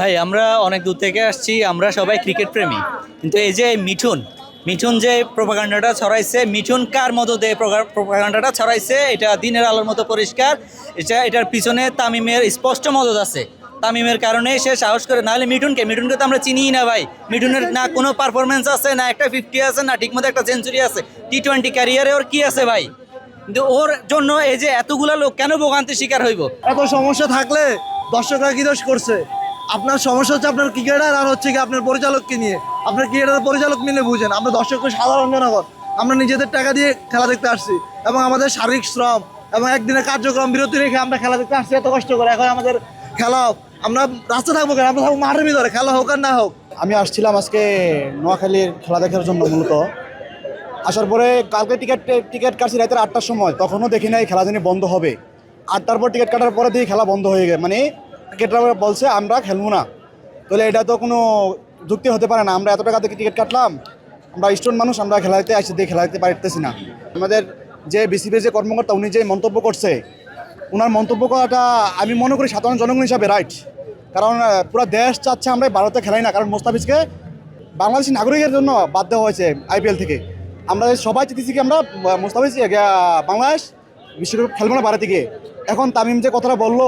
ভাই, আমরা অনেক দূর থেকে আসছি, আমরা সবাই ক্রিকেট প্রেমী। কিন্তু এই যে মিঠুন মিঠুন যে প্রোপাগান্ডাটা ছড়াইছে, মিঠুন কার মতো দিয়ে প্রোপাগান্ডাটা ছড়াইছে, এটা দিনের আলোর মতো পরিষ্কার। এটা, এটার পিছনে তামিমের স্পষ্ট মদত আছে। তামিমের কারণে সে সাহস করে, নাহলে মিঠুনকে মিঠুনকে তো আমরা চিনিই না ভাই। মিঠুনের না কোনো পারফরমেন্স আছে, না একটা ফিফটি আছে, না ঠিকমতো একটা সেঞ্চুরি আছে। টি টোয়েন্টি ক্যারিয়ারে ওর কী আছে ভাই? কিন্তু ওর জন্য এই যে এতগুলা লোক কেন ভোগান্তির শিকার হইব? এত সমস্যা থাকলে দর্শকরা কি দোষ করছে? আপনার সমস্যা হচ্ছে আপনার ক্রিকেটার আর হচ্ছে কি আপনার পরিচালককে নিয়ে। আপনার ক্রিকেটার পরিচালক মিলে বুঝেন। আমরা দর্শককে সাধারণ জনগণ। আমরা নিজেদের টাকা দিয়ে খেলা দেখতে আসছি এবং আমাদের শারীরিক শ্রম এবং একদিনের কার্যক্রম বিরতি রেখে আমরা খেলা দেখতে আসছি, এত কষ্ট করে। এখন আমাদের খেলা হোক। আমরা রাস্তা থাকব কেন? আমরা থাকব মাঠের ভিতরে, খেলা হোক আর না হোক। আমি আসছিলাম আজকে নোয়াখালীর খেলা দেখার জন্য মূলত। আসার পরে কালকে টিকিট টিকিট কাটছি রাতের আটটার সময়। তখনও দেখি নাই খেলা জানি বন্ধ হবে। আটটার পর টিকিট কাটার পরে দেখি খেলা বন্ধ হয়ে গেছে। মানে টিকিটরা বলছে, আমরা খেলব না। তাহলে এটা তো কোনো যুক্তি হতে পারে না। আমরা এত টাকা থেকে টিকিট কাটলাম, আমরা স্টুডেন্ট মানুষ, আমরা খেলা দিতে আসছি দিয়ে খেলা দিতে পারতেছি না। আমাদের যে বিসিবির যে কর্মকর্তা, উনি যে মন্তব্য করছে ওনার মন্তব্য করাটা আমি মনে করি সাধারণ জনগণ হিসাবে রাইট কারণ পুরো দেশ চাচ্ছে আমরা ভারতে খেলাই না। কারণ মোস্তাফিজকে বাংলাদেশি নাগরিকের জন্য দেওয়া হয়েছে আইপিএল থেকে। আমরা সবাই চেয়েছি কি আমরা মোস্তাফিজ বাংলাদেশ বিশ্বকাপ খেলব না ভারতে গিয়ে? এখন তামিম যে কথাটা বলল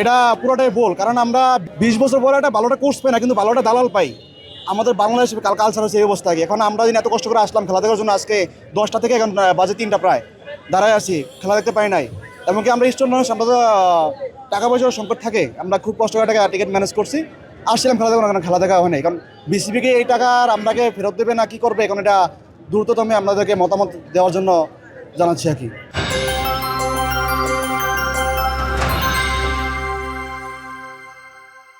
এটা পুরোটাই ভুল কারণ আমরা বিশ বছর পরে একটা ভালোটা কোর্স পাই না, কিন্তু ভালোটা দালাল পাই। আমাদের বাংলাদেশ কাল কালচার হচ্ছে এই অবস্থা এখন আমরা দিন এত কষ্ট করে আসলাম খেলা দেখার জন্য আজকে দশটা থেকে এখন বাজে তিনটা প্রায়, দাঁড়ায় আছি, খেলা দেখতে পাই নাই। এমনকি আমরা স্টুডেন্ট মানুষ, আমরা তো টাকা পয়সার সংকট থাকে। আমরা খুব কষ্ট করে টাকা টিকিট ম্যানেজ করছি। আসছিলাম খেলা দেখানো কারণ খেলা দেখা হয় নাই। কারণ বিসিবিকে এই টাকা আর আমরাকে ফেরত দেবে না, কি করবে? এখন এটা দ্রুততমে আপনাদেরকে মতামত দেওয়ার জন্য জানাচ্ছি আর কি।